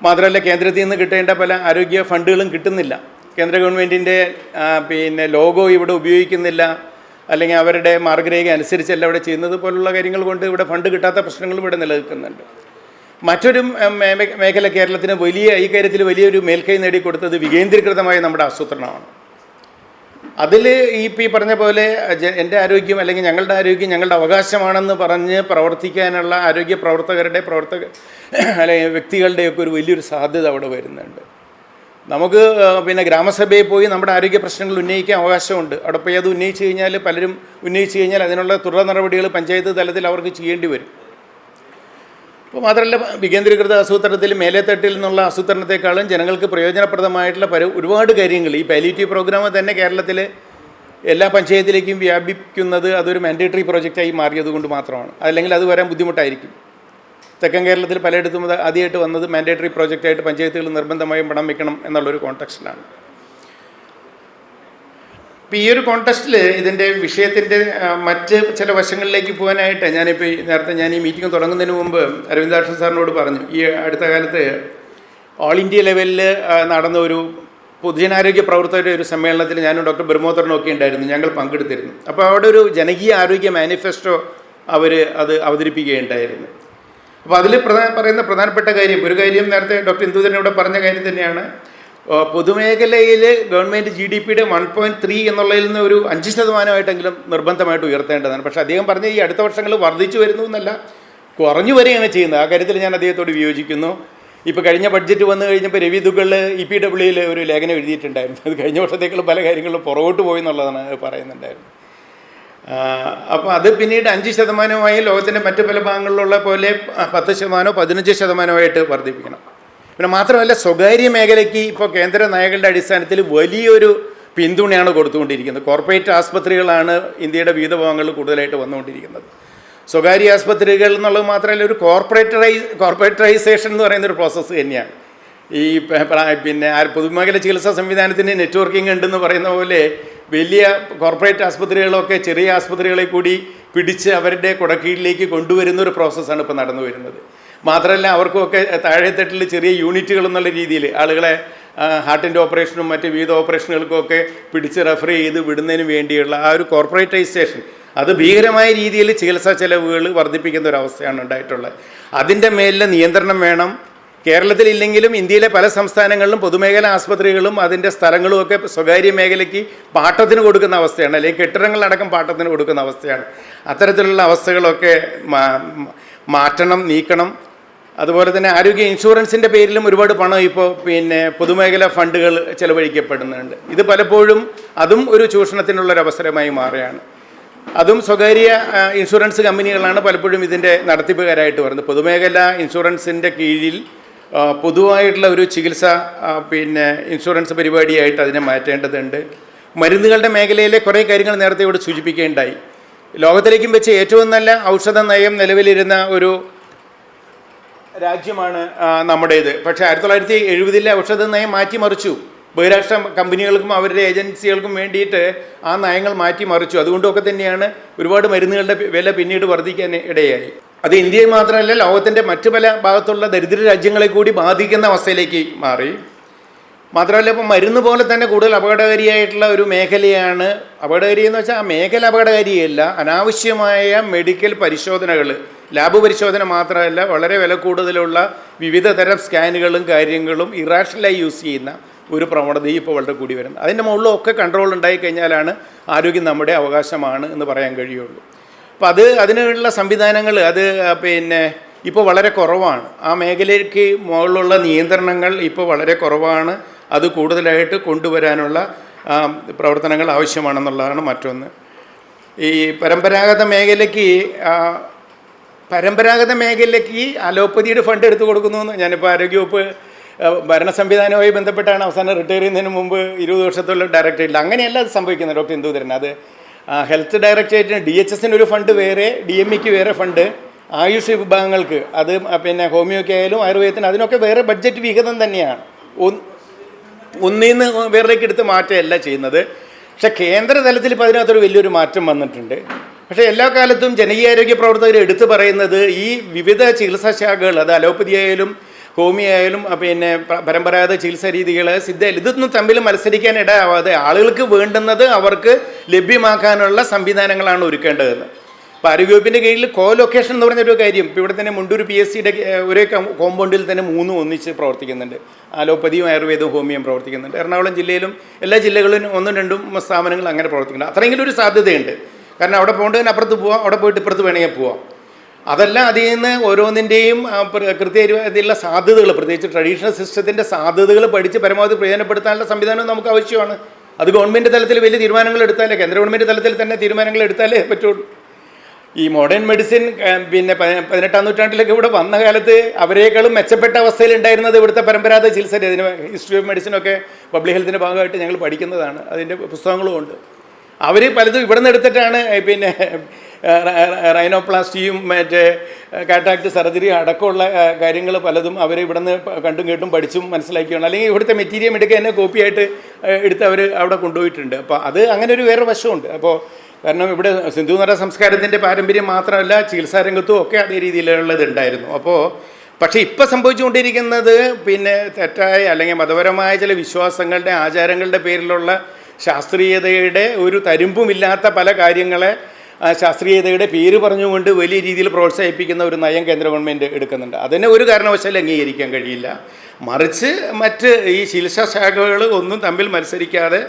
മാത്രമല്ല കേന്ദ്രത്തിൽ നിന്ന് കിട്ടേണ്ട പല ആരോഗ്യ ഫണ്ടുകളും കിട്ടുന്നില്ല. കേന്ദ്ര ഗവൺമെന്റിന്റെ പിന്നെ ലോഗോ ഇവിടെ ഉപയോഗിക്കുന്നില്ല അല്ലെങ്കിൽ അവരുടെ മാർഗരേഖ അനുസരിച്ചല്ല ഇവിടെ ചെയ്യുന്നത് പോലുള്ള കാര്യങ്ങൾ കൊണ്ട് ഇവിടെ ഫണ്ട് കിട്ടാത്ത പ്രശ്നങ്ങളും ഇവിടെ നിലനിൽക്കുന്നുണ്ട്. മറ്റൊരു മേഖല കേരളത്തിന് വലിയ ഈ കാര്യത്തിൽ വലിയൊരു മേൽക്കൈ നേടിക്കൊടുത്തത് വികേന്ദ്രീകൃതമായ നമ്മുടെ ആസൂത്രണമാണ്. അതിൽ ഈ പി പറഞ്ഞ പോലെ എന്റെ ആരോഗ്യം അല്ലെങ്കിൽ ഞങ്ങളുടെ ആരോഗ്യം ഞങ്ങളുടെ അവകാശമാണെന്ന് പറഞ്ഞ് പ്രവർത്തിക്കാനുള്ള ആരോഗ്യ പ്രവർത്തകരുടെ പ്രവർത്തക അല്ലെങ്കിൽ വ്യക്തികളുടെയൊക്കെ ഒരു വലിയൊരു സാധ്യത അവിടെ വരുന്നുണ്ട്. നമുക്ക് പിന്നെ ഗ്രാമസഭയിൽ പോയി നമ്മുടെ ആരോഗ്യ പ്രശ്നങ്ങൾ ഉന്നയിക്കാൻ അവകാശമുണ്ട്. അവിടെ പോയി അത് ഉന്നയിച്ച് കഴിഞ്ഞാൽ പലരും ഉന്നയിച്ച് കഴിഞ്ഞാൽ അതിനുള്ള തുടർ നടപടികൾ പഞ്ചായത്ത് തലത്തിൽ അവർക്ക് ചെയ്യേണ്ടി വരും. അപ്പോൾ മാത്രമല്ല വികേന്ദ്രീകൃത ആസൂത്രണത്തിൽ മേലേത്തട്ടിൽ നിന്നുള്ള ആസൂത്രണത്തെക്കാളും ജനങ്ങൾക്ക് പ്രയോജനപ്രദമായിട്ടുള്ള പല ഒരുപാട് കാര്യങ്ങൾ. ഈ പാലിറ്റീവ് പ്രോഗ്രാം തന്നെ കേരളത്തിൽ എല്ലാ പഞ്ചായത്തിലേക്കും വ്യാപിക്കുന്നത് അതൊരു മാൻഡേറ്ററി പ്രോജക്റ്റായി മാറിയത് കൊണ്ട് മാത്രമാണ്. അല്ലെങ്കിൽ അത് വരാൻ ബുദ്ധിമുട്ടായിരിക്കും. തെക്കൻ കേരളത്തിൽ പലയിടത്തും ആദ്യമായിട്ട് വന്നത് മാൻഡേറ്ററി പ്രോജക്റ്റായിട്ട് പഞ്ചായത്തുകൾ നിർബന്ധമായും പണം വെക്കണം എന്നുള്ളൊരു കോൺടെക്സ്റ്റിലാണ് ഇപ്പോൾ ഈ ഒരു കോൺടെസ്റ്റിൽ ഇതിന്റെ വിഷയത്തിന്റെ മറ്റ് ചില വശങ്ങളിലേക്ക് പോകാനായിട്ട് ഞാനിപ്പോൾ നേരത്തെ ഞാൻ ഈ മീറ്റിംഗ് തുടങ്ങുന്നതിന് മുമ്പ് അരവിന്ദാക്ഷൻ സാറിനോട് പറഞ്ഞു ഈ അടുത്ത കാലത്ത് ഓൾ ഇന്ത്യ ലെവലിൽ നടന്ന ഒരു പൊതുജനാരോഗ്യ പ്രവർത്തകരുടെ ഒരു സമ്മേളനത്തിൽ ഞാനും ഡോക്ടർ ബ്രഹ്മോത്തരനും ഒക്കെ ഉണ്ടായിരുന്നു ഞങ്ങൾ പങ്കെടുത്തിരുന്നു. അപ്പോൾ അവിടെ ഒരു ജനകീയ ആരോഗ്യ മാനിഫെസ്റ്റോ അവർ അത് അവതരിപ്പിക്കുകയുണ്ടായിരുന്നു. അപ്പോൾ അതിൽ പ്രധാന പറയുന്ന പ്രധാനപ്പെട്ട കാര്യം ഒരു കാര്യം നേരത്തെ ഡോക്ടർ ഇന്ദുധരൻ ഇവിടെ പറഞ്ഞ കാര്യം തന്നെയാണ്. പൊതുമേഖലയിൽ ഗവൺമെന്റ് ജി ഡി പിയുടെ വൺ പോയിന്റ് ത്രീ എന്നുള്ളതിൽ നിന്ന് ഒരു അഞ്ച് ശതമാനമായിട്ടെങ്കിലും നിർബന്ധമായിട്ട് ഉയർത്തേണ്ടതാണ്. പക്ഷേ അദ്ദേഹം പറഞ്ഞ ഈ അടുത്ത വർഷങ്ങൾ വർദ്ധിച്ചു വരുന്നു എന്നല്ല കുറഞ്ഞു വരികയാണ് ചെയ്യുന്നത്. ആ കാര്യത്തിൽ ഞാൻ അദ്ദേഹത്തോട് വിയോജിക്കുന്നു. ഇപ്പോൾ കഴിഞ്ഞ ബഡ്ജറ്റ് വന്നു കഴിഞ്ഞപ്പോൾ രവി ദുഗൾ ഇ പി ഡബ്ല്യൂയിൽ ഒരു ലേഖനം എഴുതിയിട്ടുണ്ടായിരുന്നു. അത് കഴിഞ്ഞ വർഷത്തേക്കുള്ള പല കാര്യങ്ങളും പുറകോട്ട് പോയി എന്നുള്ളതാണ് പറയുന്നുണ്ടായിരുന്നത്. പറയുന്നുണ്ടായിരുന്നു അപ്പോൾ അത് പിന്നീട് അഞ്ച് ശതമാനമായി ലോകത്തിന്റെ മറ്റു പല ഭാഗങ്ങളിലുള്ള പോലെ പത്ത് ശതമാനമോ പതിനഞ്ച് ശതമാനമായിട്ട് വർദ്ധിപ്പിക്കണം. പിന്നെ മാത്രമല്ല സ്വകാര്യ മേഖലയ്ക്ക് ഇപ്പോൾ കേന്ദ്ര നയങ്ങളുടെ അടിസ്ഥാനത്തിൽ വലിയൊരു പിന്തുണയാണ് കൊടുത്തുകൊണ്ടിരിക്കുന്നത്. കോർപ്പറേറ്റ് ആസ്പത്രികളാണ് ഇന്ത്യയുടെ വിവിധ ഭാഗങ്ങളിൽ കൂടുതലായിട്ട് വന്നുകൊണ്ടിരിക്കുന്നത്. സ്വകാര്യ ആസ്പത്രികൾ എന്നുള്ളത് മാത്രമല്ല ഒരു കോർപ്പറേറ്ററൈസ് കോർപ്പറേറ്ററൈസേഷൻ എന്ന് പറയുന്ന ഒരു പ്രോസസ്സ് തന്നെയാണ്. ഈ പിന്നെ പൊതുമേഖല ചികിത്സാ സംവിധാനത്തിന് നെറ്റ്വർക്കിംഗ് ഉണ്ടെന്ന് പറയുന്ന പോലെ വലിയ കോർപ്പറേറ്റ് ആസ്പത്രികളൊക്കെ ചെറിയ ആസ്പത്രികളെ കൂടി പിടിച്ച് അവരുടെ കുടക്കീഴിലേക്ക് കൊണ്ടുവരുന്ന ഒരു പ്രോസസ്സാണ് ഇപ്പോൾ നടന്നു വരുന്നത്. മാത്രമല്ല അവർക്കൊക്കെ താഴെത്തട്ടിൽ ചെറിയ യൂണിറ്റുകൾ എന്നുള്ള രീതിയിൽ ആളുകളെ ഹാർട്ടിന്റെ ഓപ്പറേഷനും മറ്റ് വിവിധ ഓപ്പറേഷനുകൾക്കൊക്കെ പിടിച്ച് റെഫർ ചെയ്ത് വിടുന്നതിന് വേണ്ടിയുള്ള ആ ഒരു കോർപ്പറേറ്റൈസേഷൻ അത് ഭീകരമായ രീതിയിൽ ചികിത്സാ ചെലവുകൾ വർദ്ധിപ്പിക്കുന്ന ഒരു അവസ്ഥയാണ് ഉണ്ടായിട്ടുള്ളത്. അതിന്റെ മേലിലെ നിയന്ത്രണം വേണം കേരളത്തിലില്ലെങ്കിലും ഇന്ത്യയിലെ പല സംസ്ഥാനങ്ങളിലും പൊതുമേഖല ആസ്പത്രികളും അതിന്റെ സ്ഥലങ്ങളും ഒക്കെ സ്വകാര്യ മേഖലയ്ക്ക് പാട്ടത്തിന് കൊടുക്കുന്ന അവസ്ഥയാണ് അല്ലെങ്കിൽ കെട്ടിടങ്ങളടക്കം പാട്ടത്തിന് കൊടുക്കുന്ന അവസ്ഥയാണ്. അത്തരത്തിലുള്ള അവസ്ഥകളൊക്കെ മാറ്റണം നീക്കണം. അതുപോലെ തന്നെ ആരോഗ്യ ഇൻഷുറൻസിന്റെ പേരിലും ഒരുപാട് പണം ഇപ്പോൾ പിന്നെ പൊതുമേഖല ഫണ്ടുകൾ ചെലവഴിക്കപ്പെടുന്നുണ്ട്. ഇത് പലപ്പോഴും അതും ഒരു ചൂഷണത്തിനുള്ളൊരവസരമായി മാറുകയാണ്. അതും സ്വകാര്യ ഇൻഷുറൻസ് കമ്പനികളാണ് പലപ്പോഴും ഇതിന്റെ നടത്തിപ്പുകാരായിട്ട് വരുന്നത്. പൊതുമേഖല ഇൻഷുറൻസിന്റെ കീഴിൽ പൊതുവായിട്ടുള്ള ഒരു ചികിത്സ പിന്നെ ഇൻഷുറൻസ് പരിപാടിയായിട്ട് അതിനെ മാറ്റേണ്ടതുണ്ട്. മരുന്നുകളുടെ മേഖലയിലെ കുറേ കാര്യങ്ങൾ നേരത്തെ ഇവിടെ സൂചിപ്പിക്കുകയുണ്ടായി. ലോകത്തിലേക്കും വെച്ച് ഏറ്റവും നല്ല ഔഷധ നയം നിലവിലിരുന്ന ഒരു രാജ്യമാണ് നമ്മുടേത്. പക്ഷേ ആയിരത്തി തൊള്ളായിരത്തി എഴുപതിലെ ഔഷധ നയം മാറ്റിമറിച്ചു. ബഹിരാഷ്ട്ര കമ്പനികൾക്കും അവരുടെ ഏജൻസികൾക്കും വേണ്ടിയിട്ട് ആ നയങ്ങൾ മാറ്റിമറിച്ചു. അതുകൊണ്ടൊക്കെ തന്നെയാണ് ഒരുപാട് മരുന്നുകളുടെ വില പിന്നീട് വർദ്ധിക്കാൻ ഇടയായി. അത് ഇന്ത്യയിൽ മാത്രമല്ല ലോകത്തിന്റെ മറ്റു പല ഭാഗത്തുള്ള ദരിദ്ര രാജ്യങ്ങളെ കൂടി ബാധിക്കുന്ന അവസ്ഥയിലേക്ക് മാറി. മാത്രമല്ല ഇപ്പോൾ മരുന്ന് പോലെ തന്നെ കൂടുതൽ അപകടകാരിയായിട്ടുള്ള ഒരു മേഖലയാണ് അപകടകാരി എന്ന് വെച്ചാൽ ആ മേഖല അപകടകാരിയല്ല അനാവശ്യമായ മെഡിക്കൽ പരിശോധനകൾ ലാബ് പരിശോധന മാത്രമല്ല വളരെ വില കൂടുതലുള്ള വിവിധ തരം സ്കാനുകളും കാര്യങ്ങളും ഇറാഷണലായി യൂസ് ചെയ്യുന്ന ഒരു പ്രവണതയും ഇപ്പോൾ വളരെ കൂടി വരുന്നത് അതിന്റെ മുകളിലൊക്കെ കൺട്രോൾ ഉണ്ടായി കഴിഞ്ഞാലാണ് ആരോഗ്യം നമ്മുടെ അവകാശമാണ് എന്ന് പറയാൻ കഴിയുള്ളൂ. അപ്പോൾ അത് അതിനുള്ള സംവിധാനങ്ങൾ അത് പിന്നെ ഇപ്പോൾ വളരെ കുറവാണ്. ആ മേഖലയ്ക്ക് മുകളിലുള്ള നിയന്ത്രണങ്ങൾ ഇപ്പോൾ വളരെ കുറവാണ്. അത് കൂടുതലായിട്ട് കൊണ്ടുവരാനുള്ള പ്രവർത്തനങ്ങൾ ആവശ്യമാണെന്നുള്ളതാണ് മറ്റൊന്ന്. ഈ പരമ്പരാഗത മേഖലയ്ക്ക് പരമ്പരാഗത മേഖലയ്ക്ക് അലോപ്പതിയുടെ ഫണ്ട് എടുത്തു കൊടുക്കുന്നു ഞാനിപ്പോൾ ആരോഗ്യവകുപ്പ് ഭരണ സംവിധാനവുമായി ബന്ധപ്പെട്ടാണ് അവസാനം റിട്ടയർ ചെയ്യുന്നതിന് മുമ്പ് ഇരുപത് വർഷത്തോളം ഡയറക്ടറേറ്റിൽ അങ്ങനെയല്ല അത് സംഭവിക്കുന്നത് ഡോക്ടർ ഇന്ദുധരൻ. അത് ഹെൽത്ത് ഡയറക്ടറേറ്റിന് ഡി എച്ച് എസിന് ഒരു ഫണ്ട് വേറെ ഡി എം ഇക്ക് വേറെ ഫണ്ട് ആയുഷ് വിഭാഗങ്ങൾക്ക് അത് പിന്നെ ഹോമിയോയ്ക്ക് ആയാലും ആയുർവേദത്തിന് അതിനൊക്കെ വേറെ ബഡ്ജറ്റ് വിഹിതം തന്നെയാണ്. ഒന്ന് ഒന്നിൽ നിന്ന് വേറേക്ക് എടുത്ത് മാറ്റുകയല്ല ചെയ്യുന്നത്. പക്ഷേ കേന്ദ്ര തലത്തിൽ ഇപ്പോൾ അതിനകത്തൊരു വലിയൊരു മാറ്റം വന്നിട്ടുണ്ട്. പക്ഷേ എല്ലാ കാലത്തും ജനകീയാരോഗ്യ പ്രവർത്തകർ എടുത്തു പറയുന്നത് ഈ വിവിധ ചികിത്സാ ശാഖകൾ അത് അലോപ്പതി ആയാലും ഹോമിയോ ആയാലും പിന്നെ പരമ്പരാഗത ചികിത്സാ രീതികൾ സിദ്ധ ഇതൊന്നും തമ്മിൽ മത്സരിക്കാൻ ഇടയാവാതെ ആളുകൾക്ക് വേണ്ടുന്നത് അവർക്ക് ലഭ്യമാക്കാനുള്ള സംവിധാനങ്ങളാണ് ഒരുക്കേണ്ടതെന്ന്. ഇപ്പോൾ ആരോഗ്യവകുപ്പിന്റെ കീഴിൽ കോ ലൊക്കേഷൻ എന്ന് പറഞ്ഞൊരു കാര്യം. ഇപ്പോൾ ഇവിടെ തന്നെ മുണ്ടൂർ പി എസ് സിയുടെ ഒരേ കോമ്പൗണ്ടിൽ തന്നെ മൂന്നും ഒന്നിച്ച് പ്രവർത്തിക്കുന്നുണ്ട്. അലോപ്പതിയും ആയുർവേദവും ഹോമിയും പ്രവർത്തിക്കുന്നുണ്ട്. എറണാകുളം ജില്ലയിലും എല്ലാ ജില്ലകളിലും ഒന്നും രണ്ടും സ്ഥാപനങ്ങൾ അങ്ങനെ പ്രവർത്തിക്കുന്നുണ്ട്. അത്രയെങ്കിലും ഒരു സാധ്യതയുണ്ട്. കാരണം അവിടെ പോകേണ്ടതിന് അപ്പുറത്ത് പോവാം അവിടെ പോയിട്ട് ഇപ്പുറത്ത് വേണമെങ്കിൽ പോവാം. അതല്ല അതിൽ നിന്ന് ഓരോന്നിന്റെയും കൃത്യമായിട്ടുള്ള സാധ്യതകൾ പ്രത്യേകിച്ച് ട്രഡീഷണൽ സിസ്റ്റത്തിന്റെ സാധ്യതകൾ പഠിച്ച് പരമാവധി പ്രയോജനപ്പെടുത്താനുള്ള സംവിധാനം നമുക്ക് ആവശ്യമാണ്. അത് ഗവൺമെന്റ് തലത്തിൽ വലിയ തീരുമാനങ്ങൾ എടുത്താലേ കേന്ദ്ര ഗവൺമെന്റ് തലത്തിൽ തന്നെ തീരുമാനങ്ങൾ എടുത്താലേ പറ്റുള്ളൂ. ഈ മോഡേൺ മെഡിസിൻ പിന്നെ പതിനെട്ടാം നൂറ്റാണ്ടിലൊക്കെ ഇവിടെ വന്ന കാലത്ത് അവരെക്കാളും മെച്ചപ്പെട്ട അവസ്ഥയിൽ ഉണ്ടായിരുന്നത് ഇവിടുത്തെ പരമ്പരാഗത ചികിത്സ ഇതിന് ഹിസ്റ്ററി ഓഫ് മെഡിസിനൊക്കെ പബ്ലിക് ഹെൽത്തിന്റെ ഭാഗമായിട്ട് ഞങ്ങൾ പഠിക്കുന്നതാണ്. അതിന്റെ പുസ്തകങ്ങളും ഉണ്ട്. അവർ പലതും ഇവിടെ നിന്ന് എടുത്തിട്ടാണ് പിന്നെ റൈനോപ്ലാസ്റ്റിയും മറ്റേ കാറ്റാക്ട് സർജറി അടക്കമുള്ള കാര്യങ്ങൾ പലതും അവർ ഇവിടെ നിന്ന് കണ്ടും കേട്ടും പഠിച്ചും മനസ്സിലാക്കിയാണ്. അല്ലെങ്കിൽ ഇവിടുത്തെ മെറ്റീരിയൽ എടുക്കുക തന്നെ കോപ്പിയായിട്ട് എടുത്ത് അവർ അവിടെ കൊണ്ടുപോയിട്ടുണ്ട്. അപ്പോൾ അത് അങ്ങനെ ഒരു വേറെ വശമുണ്ട്. അപ്പോൾ കാരണം ഇവിടെ സിന്ധു നര സംസ്കാരത്തിന്റെ പാരമ്പര്യം മാത്രമല്ല ചികിത്സാ രംഗത്തും ഒക്കെ അതേ രീതിയിലുള്ളത് ഉണ്ടായിരുന്നു. അപ്പോൾ പക്ഷേ ഇപ്പം സംഭവിച്ചുകൊണ്ടിരിക്കുന്നത് പിന്നെ തെറ്റായ അല്ലെങ്കിൽ മതപരമായ ചില വിശ്വാസങ്ങളുടെ ആചാരങ്ങളുടെ പേരിലുള്ള ശാസ്ത്രീയതയുടെ ഒരു തരുമ്പുമില്ലാത്ത പല കാര്യങ്ങളെ ശാസ്ത്രീയതയുടെ പേര് പറഞ്ഞുകൊണ്ട് വലിയ രീതിയിൽ പ്രോത്സാഹിപ്പിക്കുന്ന ഒരു നയം കേന്ദ്ര ഗവൺമെന്റ് എടുക്കുന്നുണ്ട്. അതിനെ ഒരു കാരണവശാലും അംഗീകരിക്കാൻ കഴിയില്ല. മറിച്ച് മറ്റ് ഈ ചികിത്സാ ശാഖകൾ ഒന്നും തമ്മിൽ മത്സരിക്കാതെ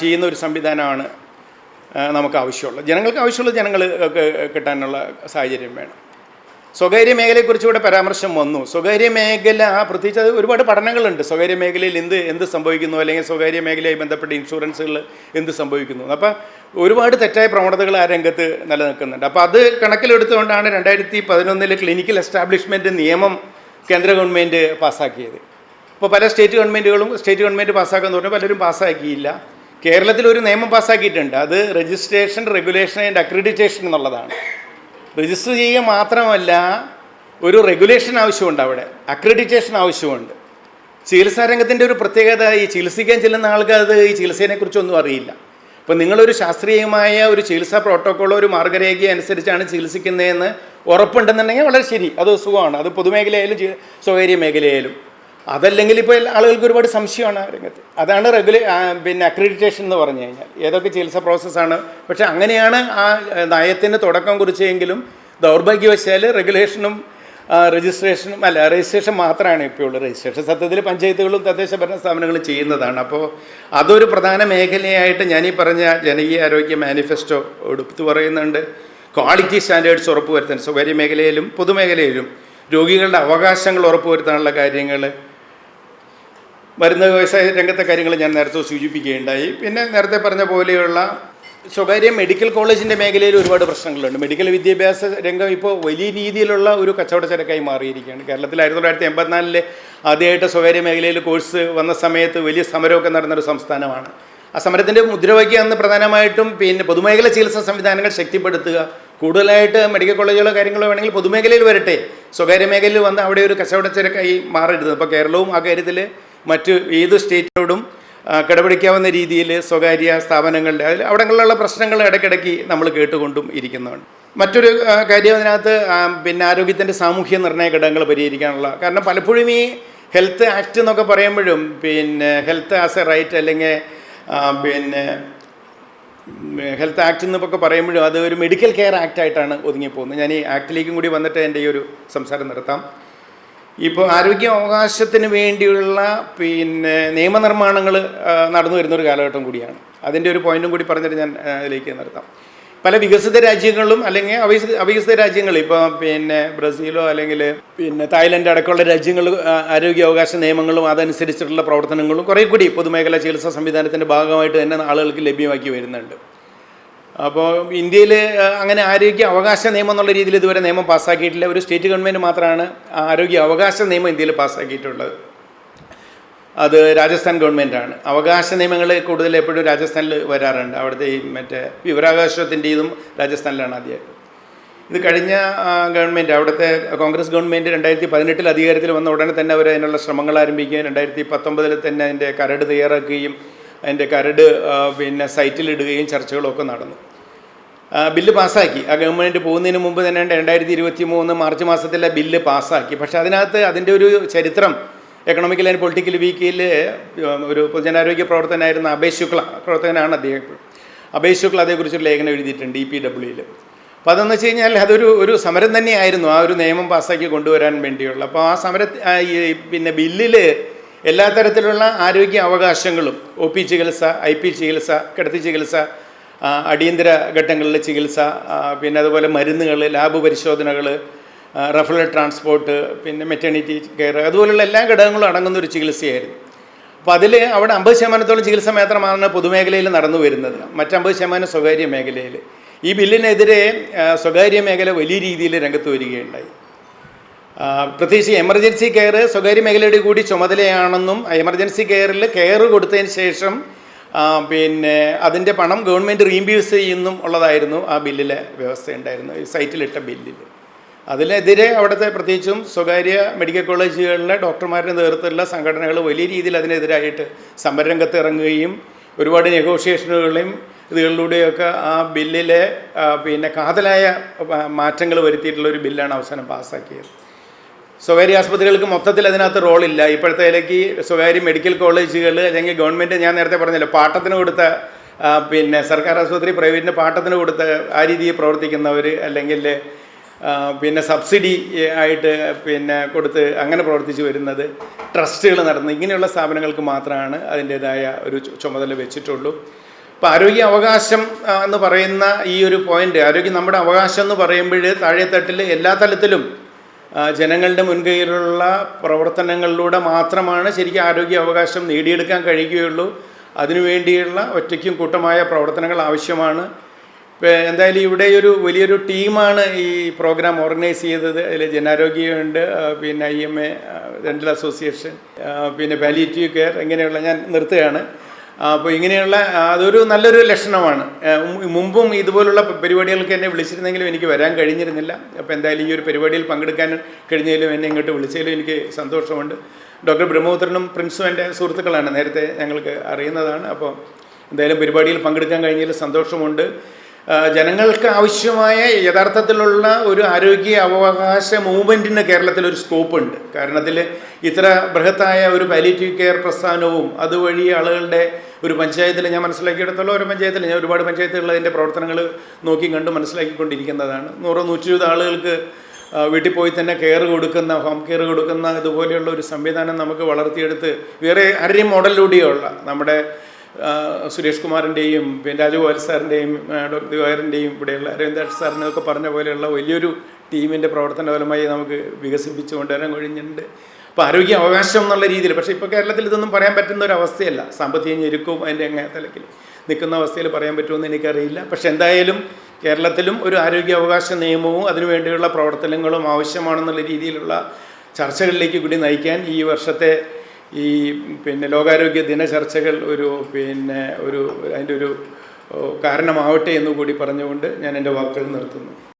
ചെയ്യുന്ന ഒരു സംവിധാനമാണ് നമുക്ക് ആവശ്യമുള്ളത്. ജനങ്ങൾക്ക് ആവശ്യമുള്ളത് ജനങ്ങൾ കിട്ടാനുള്ള സാഹചര്യം വേണം. സ്വകാര്യ മേഖലയെക്കുറിച്ച് ഇവിടെ പരാമർശം വന്നു. സ്വകാര്യ മേഖല പ്രത്യേകിച്ച് അത് ഒരുപാട് പഠനങ്ങളുണ്ട്. സ്വകാര്യ മേഖലയിൽ എന്ത് എന്ത് സംഭവിക്കുന്നു? അല്ലെങ്കിൽ സ്വകാര്യ മേഖലയുമായി ബന്ധപ്പെട്ട ഇൻഷുറൻസുകൾ എന്ത് സംഭവിക്കുന്നു? അപ്പോൾ ഒരുപാട് തെറ്റായ പ്രവണതകൾ ആ രംഗത്ത് നിലനിൽക്കുന്നുണ്ട്. അപ്പോൾ അത് കണക്കിലെടുത്തുകൊണ്ടാണ് രണ്ടായിരത്തി പതിനൊന്നിലെ ക്ലിനിക്കൽ എസ്റ്റാബ്ലിഷ്മെന്റ് നിയമം കേന്ദ്ര ഗവൺമെന്റ് പാസ്സാക്കിയത്. ഇപ്പോൾ പല സ്റ്റേറ്റ് ഗവൺമെന്റുകളും സ്റ്റേറ്റ് ഗവൺമെന്റ് പാസ്സാക്കുന്ന പറഞ്ഞാൽ പലരും പാസ്സാക്കിയില്ല. കേരളത്തിൽ ഒരു നിയമം പാസ്സാക്കിയിട്ടുണ്ട്. അത് രജിസ്ട്രേഷൻ റെഗുലേഷൻ ആൻഡ് അക്രഡിറ്റേഷൻ എന്നുള്ളതാണ്. രജിസ്റ്റർ ചെയ്യുക മാത്രമല്ല ഒരു റെഗുലേഷൻ ആവശ്യമുണ്ട് അവിടെ. അക്രഡിറ്റേഷൻ ആവശ്യമുണ്ട്. ചികിത്സാ രംഗത്തിന്റെ ഒരു പ്രത്യേകത ഈ ചികിത്സിക്കാൻ ചെല്ലുന്ന ആൾക്ക് അത് ഈ ചികിത്സയെക്കുറിച്ചൊന്നും അറിയില്ല. അപ്പോൾ നിങ്ങളൊരു ശാസ്ത്രീയമായ ഒരു ചികിത്സാ പ്രോട്ടോക്കോളോ ഒരു മാർഗരേഖ അനുസരിച്ചാണ് ചികിത്സിക്കുന്നതെന്ന് ഉറപ്പുണ്ടെന്നുണ്ടെങ്കിൽ വളരെ ശരി. അത് സുഖമാണ്. അത് പൊതുമേഖലയായാലും സ്വകാര്യ മേഖലയായാലും അതല്ലെങ്കിൽ ഇപ്പോൾ ആളുകൾക്ക് ഒരുപാട് സംശയമാണ് ആ രംഗത്ത്. അതാണ് റെഗുലേ പിന്നെ അക്രഡിറ്റേഷൻ എന്ന് പറഞ്ഞു കഴിഞ്ഞാൽ. ഏതൊക്കെ ചികിത്സാ പ്രോസസ്സാണ് പക്ഷേ അങ്ങനെയാണ് ആ നയത്തിന്റെ തുടക്കം കുറിച്ചെങ്കിലും ദൗർഭാഗ്യവശാൽ റെഗുലേഷനും രജിസ്ട്രേഷനും അല്ല രജിസ്ട്രേഷൻ മാത്രമാണ് ഇപ്പോൾ ഉള്ളത്. രജിസ്ട്രേഷൻ സത്യത്തിൽ പഞ്ചായത്തുകളും തദ്ദേശ ഭരണ സ്ഥാപനങ്ങളും ചെയ്യുന്നതാണ്. അപ്പോൾ അതൊരു പ്രധാന മേഖലയായിട്ട് ഞാനീ പറഞ്ഞ ജനകീയ ആരോഗ്യ മാനിഫെസ്റ്റോ എടുത്തു പറയുന്നുണ്ട്. ക്വാളിറ്റി സ്റ്റാൻഡേർഡ്സ് ഉറപ്പുവരുത്താൻ സ്വകാര്യ മേഖലയിലും പൊതുമേഖലയിലും രോഗികളുടെ അവകാശങ്ങൾ ഉറപ്പുവരുത്താനുള്ള കാര്യങ്ങൾ മരുന്ന് വ്യവസായ രംഗത്തെ കാര്യങ്ങൾ ഞാൻ നേരത്തെ സൂചിപ്പിക്കുകയുണ്ടായി. പിന്നെ നേരത്തെ പറഞ്ഞ പോലെയുള്ള സ്വകാര്യ മെഡിക്കൽ കോളേജിന്റെ മേഖലയിൽ ഒരുപാട് പ്രശ്നങ്ങളുണ്ട്. മെഡിക്കൽ വിദ്യാഭ്യാസ രംഗം ഇപ്പോൾ വലിയ രീതിയിലുള്ള ഒരു കച്ചവട ചരക്കായി മാറിയിരിക്കുകയാണ്. കേരളത്തിൽ ആയിരത്തി തൊള്ളായിരത്തി എൺപത്തിനാലിലെ ആദ്യമായിട്ട് സ്വകാര്യ മേഖലയിൽ കോഴ്സ് വന്ന സമയത്ത് വലിയ സമരമൊക്കെ നടന്നൊരു സംസ്ഥാനമാണ്. ആ സമരത്തിന്റെ മുദ്രവാക്യം അന്ന് പ്രധാനമായിട്ടും പിന്നെ പൊതുമേഖല ചികിത്സാ സംവിധാനങ്ങൾ ശക്തിപ്പെടുത്തുക കൂടുതലായിട്ട് മെഡിക്കൽ കോളേജുകളോ കാര്യങ്ങളോ വേണമെങ്കിൽ പൊതുമേഖലയിൽ വരട്ടെ. സ്വകാര്യ മേഖലയിൽ വന്ന് അവിടെ ഒരു കച്ചവടച്ചരക്കായി മാറരുത്. അപ്പോൾ കേരളവും ആ കാര്യത്തിൽ മറ്റ് ഏത് സ്റ്റേറ്റിനോടും കിടപിടിക്കാവുന്ന രീതിയിൽ സ്വകാര്യ സ്ഥാപനങ്ങളുടെ അതിൽ അവിടങ്ങളിലുള്ള പ്രശ്നങ്ങൾ ഇടയ്ക്കിടയ്ക്ക് നമ്മൾ കേട്ടുകൊണ്ടും ഇരിക്കുന്നതാണ്. മറ്റൊരു കാര്യം അതിനകത്ത് പിന്നെ ആരോഗ്യത്തിന്റെ സാമൂഹ്യ നിർണയ ഘടകങ്ങൾ പരിഹരിക്കാനുള്ള കാരണം പലപ്പോഴും ഈ ഹെൽത്ത് ആക്ട് എന്നൊക്കെ പറയുമ്പോഴും പിന്നെ ഹെൽത്ത് ആസ് എ റൈറ്റ് അല്ലെങ്കിൽ പിന്നെ ഹെൽത്ത് ആക്ട് എന്നൊക്കെ പറയുമ്പോഴും അത് ഒരു മെഡിക്കൽ കെയർ ആക്ട് ആയിട്ടാണ് ഒതുങ്ങിപ്പോകുന്നത്. ഞാൻ ഈ ആക്ടിലേക്കും കൂടി വന്നിട്ട് എന്റെ ഈ ഒരു സംസാരം നിർത്താം ഇപ്പോൾ ആരോഗ്യ അവകാശത്തിന് വേണ്ടിയുള്ള പിന്നെ നിയമനിർമ്മാണങ്ങൾ നടന്നു വരുന്ന ഒരു കാലഘട്ടം കൂടിയാണ്. അതിന്റെ ഒരു പോയിന്റും കൂടി പറഞ്ഞിട്ട് ഞാൻ അതിലേക്ക് നിർത്താം. പല വികസിത രാജ്യങ്ങളിലും അല്ലെങ്കിൽ അവികസിത രാജ്യങ്ങൾ ഇപ്പോൾ പിന്നെ ബ്രസീലോ അല്ലെങ്കിൽ പിന്നെ തായ്ലൻഡ് അടക്കമുള്ള രാജ്യങ്ങൾ ആരോഗ്യ അവകാശ നിയമങ്ങളും അതനുസരിച്ചിട്ടുള്ള പ്രവർത്തനങ്ങളും കുറേ കൂടി പൊതുമേഖലാ ചികിത്സാ സംവിധാനത്തിന്റെ ഭാഗമായിട്ട് തന്നെ ആളുകൾക്ക് ലഭ്യമാക്കി വരുന്നുണ്ട്. അപ്പോൾ ഇന്ത്യയിൽ അങ്ങനെ ആരോഗ്യ അവകാശ നിയമം എന്നുള്ള രീതിയിൽ ഇതുവരെ നിയമം പാസ്സാക്കിയിട്ടില്ല. ഒരു സ്റ്റേറ്റ് ഗവൺമെന്റ് മാത്രമാണ് ആരോഗ്യ അവകാശ നിയമം ഇന്ത്യയിൽ പാസ്സാക്കിയിട്ടുള്ളത്. അത് രാജസ്ഥാൻ ഗവൺമെന്റാണ്. അവകാശ നിയമങ്ങൾ കൂടുതൽ എപ്പോഴും രാജസ്ഥാനിൽ വരാറുണ്ട്. അവിടുത്തെ ഈ മറ്റേ വിവരാവകാശത്തിന്റെതും രാജസ്ഥാനിലാണ് ആദ്യമായിട്ട്. ഇത് കഴിഞ്ഞ ഗവൺമെന്റ് അവിടുത്തെ കോൺഗ്രസ് ഗവൺമെന്റ് രണ്ടായിരത്തി പതിനെട്ടിൽ അധികാരത്തിൽ വന്ന ഉടനെ തന്നെ അവർ അതിനുള്ള ശ്രമങ്ങൾ ആരംഭിക്കുകയും രണ്ടായിരത്തി പത്തൊമ്പതിൽ തന്നെ അതിന്റെ കരട് തയ്യാറാക്കുകയും അതിന്റെ കരട് പിന്നെ സൈറ്റിലിടുകയും ചർച്ചകളൊക്കെ നടന്നു. ബില്ല് പാസ്സാക്കി. ആ ഗവൺമെന്റ് പോകുന്നതിന് മുമ്പ് തന്നെ രണ്ടായിരത്തി ഇരുപത്തി മൂന്ന് മാർച്ച് മാസത്തിലെ ബില്ല് പാസ്സാക്കി. പക്ഷേ അതിനകത്ത് അതിന്റെ ഒരു ചരിത്രം എക്കണോമിക്കൽ ആൻഡ് പൊളിറ്റിക്കൽ വീക്കിൽ ഒരു പൊതുജനാരോഗ്യ പ്രവർത്തനായിരുന്ന അഭയ് ശുക്ല പ്രവർത്തകനാണ് അദ്ദേഹം അഭയ് ശുക്ല അതേക്കുറിച്ചൊരു ലേഖനം എഴുതിയിട്ടുണ്ട് ഇ പി ഡബ്ല്യുയിൽ അപ്പോൾ അതെന്ന് വെച്ച് കഴിഞ്ഞാൽ അതൊരു ഒരു സമരം തന്നെയായിരുന്നു ആ ഒരു നിയമം പാസ്സാക്കി കൊണ്ടുവരാൻ വേണ്ടിയുള്ള. അപ്പോൾ ആ സമര പിന്നെ ബില്ലിൽ എല്ലാ തരത്തിലുള്ള ആരോഗ്യ അവകാശങ്ങളും ഒ പി ചികിത്സ ഐ പി ചികിത്സ കിടത്തി ചികിത്സ അടിയന്തര ഘട്ടങ്ങളിലെ ചികിത്സ പിന്നെ അതുപോലെ മരുന്നുകൾ ലാബ് പരിശോധനകൾ റഫറൽ ട്രാൻസ്പോർട്ട് പിന്നെ മെറ്റേണിറ്റി കെയർ അതുപോലുള്ള എല്ലാ ഘടകങ്ങളും അടങ്ങുന്ന ഒരു ചികിത്സയായിരുന്നു. അപ്പോൾ അതിൽ അവിടെ അമ്പത് ശതമാനത്തോളം ചികിത്സ മാത്രമാണ് പൊതുമേഖലയിൽ നടന്നു വരുന്നത്. മറ്റമ്പത് ശതമാനം സ്വകാര്യ മേഖലയിൽ. ഈ ബില്ലിനെതിരെ സ്വകാര്യ മേഖല വലിയ രീതിയിൽ രംഗത്ത് വരികയുണ്ടായി. പ്രത്യേകിച്ച് എമർജൻസി കെയർ സ്വകാര്യ മേഖലയുടെ കൂടി ചുമതലയാണെന്നും എമർജൻസി കെയറിൽ കെയർ കൊടുത്തതിന് ശേഷം പിന്നെ അതിന്റെ പണം ഗവൺമെന്റ് റീംബ്യൂസ് ചെയ്യുന്നും ഉള്ളതായിരുന്നു ആ ബില്ലിലെ വ്യവസ്ഥ ഉണ്ടായിരുന്നു ഈ സൈറ്റിലിട്ട ബില്ലിൽ അതിനെതിരെ അവിടുത്തെ പ്രത്യേകിച്ചും സ്വകാര്യ മെഡിക്കൽ കോളേജുകളിലെ ഡോക്ടർമാരുടെ നേതൃത്വത്തിലുള്ള സംഘടനകൾ വലിയ രീതിയിൽ അതിനെതിരായിട്ട് സമരരംഗത്ത് ഇറങ്ങുകയും ഒരുപാട് നെഗോഷിയേഷനുകളെയും ഇതുകളിലൂടെയൊക്കെ ആ ബില്ലിലെ പിന്നെ കാതലായ മാറ്റങ്ങൾ വരുത്തിയിട്ടുള്ള ഒരു ബില്ലാണ് അവസാനം പാസ്സാക്കിയത് സ്വകാര്യ ആശുപത്രികൾക്ക് മൊത്തത്തിൽ അതിനകത്ത് റോളില്ല ഇപ്പോഴത്തെ ഇലയ്ക്ക് സ്വകാര്യ മെഡിക്കൽ കോളേജുകൾ അല്ലെങ്കിൽ ഗവൺമെന്റ് ഞാൻ നേരത്തെ പറഞ്ഞല്ലോ പാട്ടത്തിന് കൊടുത്ത പിന്നെ സർക്കാർ ആശുപത്രി പ്രൈവറ്റിന് പാട്ടത്തിന് കൊടുത്ത് ആ രീതിയിൽ പ്രവർത്തിക്കുന്നവർ അല്ലെങ്കിൽ പിന്നെ സബ്സിഡി ആയിട്ട് പിന്നെ കൊടുത്ത് അങ്ങനെ പ്രവർത്തിച്ച് വരുന്നത് ട്രസ്റ്റുകൾ നടന്ന് ഇങ്ങനെയുള്ള സ്ഥാപനങ്ങൾക്ക് മാത്രമാണ് അതിന്റേതായ ഒരു ചുമതല വെച്ചിട്ടുള്ളൂ. അപ്പോൾ ആരോഗ്യ അവകാശം എന്ന് പറയുന്ന ഈ ഒരു പോയിന്റ് ആരോഗ്യം നമ്മുടെ അവകാശം എന്ന് പറയുമ്പോൾ താഴെത്തട്ടിൽ എല്ലാ തലത്തിലും ജനങ്ങളുടെ മുൻകൈയിലുള്ള പ്രവർത്തനങ്ങളിലൂടെ മാത്രമാണ് ശരിക്കും ആരോഗ്യ അവകാശം നേടിയെടുക്കാൻ കഴിയുകയുള്ളൂ. അതിനുവേണ്ടിയുള്ള ഒറ്റയ്ക്കും കൂട്ടമായ പ്രവർത്തനങ്ങൾ ആവശ്യമാണ്. എന്തായാലും ഇവിടെ ഒരു വലിയൊരു ടീമാണ് ഈ പ്രോഗ്രാം ഓർഗനൈസ് ചെയ്തത്. അതിൽ ജനാരോഗ്യമുണ്ട് പിന്നെ I M A dental association പിന്നെ പാലിയേറ്റീവ് കെയർ ഇങ്ങനെയുള്ള ഞാൻ നിർത്തുകയാണ്. അപ്പോൾ ഇങ്ങനെയുള്ള അതൊരു നല്ലൊരു ലക്ഷണമാണ്. മുമ്പും ഇതുപോലുള്ള പരിപാടികൾക്ക് എന്നെ വിളിച്ചിരുന്നെങ്കിലും എനിക്ക് വരാൻ കഴിഞ്ഞിരുന്നില്ല. അപ്പോൾ എന്തായാലും ഈ ഒരു പരിപാടിയിൽ പങ്കെടുക്കാൻ കഴിഞ്ഞാലും എന്നെ ഇങ്ങോട്ട് വിളിച്ചതിലും എനിക്ക് സന്തോഷമുണ്ട്. ഡോക്ടർ ബ്രഹ്മപുത്രനും പ്രിൻസും എന്റെ സുഹൃത്തുക്കളാണ് നേരത്തെ ഞങ്ങൾക്ക് അറിയുന്നതാണ്. അപ്പോൾ എന്തായാലും പരിപാടിയിൽ പങ്കെടുക്കാൻ കഴിഞ്ഞതിൽ സന്തോഷമുണ്ട്. ജനങ്ങൾക്ക് ആവശ്യമായ യഥാർത്ഥത്തിലുള്ള ഒരു ആരോഗ്യ അവകാശ മൂവ്മെന്റിന് കേരളത്തിൽ ഒരു സ്കോപ്പ് ഉണ്ട് കാരണത്തിൽ ഇത്ര ബൃഹത്തായ ഒരു പാലിറ്റീവ് കെയർ പ്രസ്ഥാനവും അതുവഴി ആളുകളുടെ ഒരു പഞ്ചായത്തിൽ ഞാൻ മനസ്സിലാക്കിയെടുത്തോളം ഒരു പഞ്ചായത്തിൽ ഞാൻ ഒരുപാട് പഞ്ചായത്തുകളിൽ അതിന്റെ പ്രവർത്തനങ്ങൾ നോക്കി കണ്ട് മനസ്സിലാക്കിക്കൊണ്ടിരിക്കുന്നതാണ്. നൂറോ നൂറ്റി ഇരുപത് ആളുകൾക്ക് വീട്ടിൽ പോയി തന്നെ കെയർ കൊടുക്കുന്ന ഹോം കെയർ കൊടുക്കുന്ന ഇതുപോലെയുള്ള ഒരു സംവിധാനം നമുക്ക് വളർത്തിയെടുത്ത് വേറെ ആരുടെയും മോഡലിലൂടെയുള്ള നമ്മുടെ സുരേഷ് കുമാറിന്റെയും പിന്നെ രാജഗോപാൽ സാറിന്റെയും ഡോക്ടർ ദിവാകരന്റെയും ഇവിടെയുള്ള അരവിന്ദാഷ് സാറിനൊക്കെ പറഞ്ഞ പോലെയുള്ള വലിയൊരു ടീമിന്റെ പ്രവർത്തന ഫലമായി നമുക്ക് വികസിപ്പിച്ചു കൊണ്ടുവരാൻ കഴിഞ്ഞിട്ടുണ്ട്. അപ്പോൾ ആരോഗ്യ അവകാശം എന്നുള്ള രീതിയിൽ പക്ഷേ ഇപ്പോൾ കേരളത്തിൽ ഇതൊന്നും പറയാൻ പറ്റുന്ന ഒരു അവസ്ഥയല്ല. സാമ്പത്തിക ഞെരുക്കവും അതിന്റെ അങ്ങനെ തലക്കിൽ. നിൽക്കുന്ന അവസ്ഥയിൽ പറയാൻ പറ്റുമെന്ന് എനിക്കറിയില്ല. പക്ഷെ എന്തായാലും കേരളത്തിലും ഒരു ആരോഗ്യ അവകാശ നിയമവും അതിനുവേണ്ടിയുള്ള പ്രവർത്തനങ്ങളും ആവശ്യമാണെന്നുള്ള രീതിയിലുള്ള ചർച്ചകളിലേക്ക് കൂടി നയിക്കാൻ ഈ വർഷത്തെ ഈ പിന്നെ ലോകാരോഗ്യ ദിന ചർച്ചകൾ ഒരു പിന്നെ ഒരു അതിന്റെ ഒരു കാരണമാവട്ടെ എന്ന് കൂടി പറഞ്ഞുകൊണ്ട് ഞാൻ എന്റെ വാക്കുകൾ നിർത്തുന്നു.